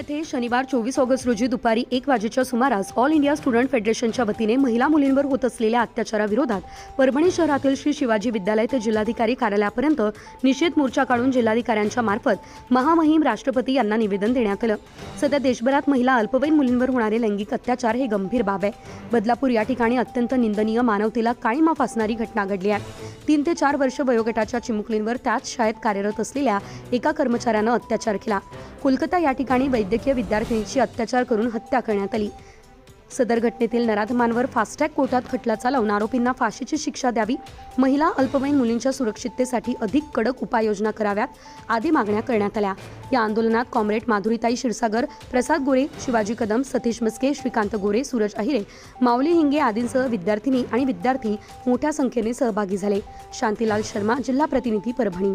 येथे शनिवार चोवीस ऑगस्ट रोजी दुपारी एक वाजेच्या सुमारास ऑल इंडिया स्टुडंट फेडरेशनच्या वतीने महिला मुलींवर होत असलेल्या अत्याचाराविरोधात परभणी शहरातील श्री शिवाजी विद्यालय ते जिल्हाधिकारी कार्यालयापर्यंत निषेध मोर्चा काढून जिल्हाधिकाऱ्यांच्या मार्फत महामहिम राष्ट्रपती यांना निवेदन देण्यात आलं. सध्या देशभरात महिला अल्पवयीन मुलींवर होणारे लैंगिक अत्याचार हे गंभीर बाब आहे. बदलापूर या ठिकाणी अत्यंत निंदनीय मानवतेला काळीमा फासणारी घटना घडली आहे. तीन ते चार वर्ष वयोगटाच्या चिमुकलींवर त्याच शाळेत कार्यरत असलेल्या एका कर्मचाऱ्यानं अत्याचार केला. कोलकाता या ठिकाणी वैद्यकीय विद्यार्थिनीची अत्याचार करून हत्या करण्यात आली. सदर घटनेतील नराधमांवर फास्टॅग कोर्टात खटला चालवून आरोपींना फाशीची शिक्षा द्यावी. महिला अल्पवयीन मुलींच्या सुरक्षिततेसाठी अधिक कडक उपाययोजना कराव्यात आदी मागण्या करण्यात आल्या. या आंदोलनात कॉम्रेड माधुरीताई क्षीरसागर प्रसाद गोरे शिवाजी कदम सतीश मस्के श्रीकांत गोरे सूरज अहिरे माऊली हिंगे आदींसह विद्यार्थिनी आणि विद्यार्थी मोठ्या संख्येने सहभागी झाले. शांतीलाल शर्मा जिल्हा प्रतिनिधी परभणी.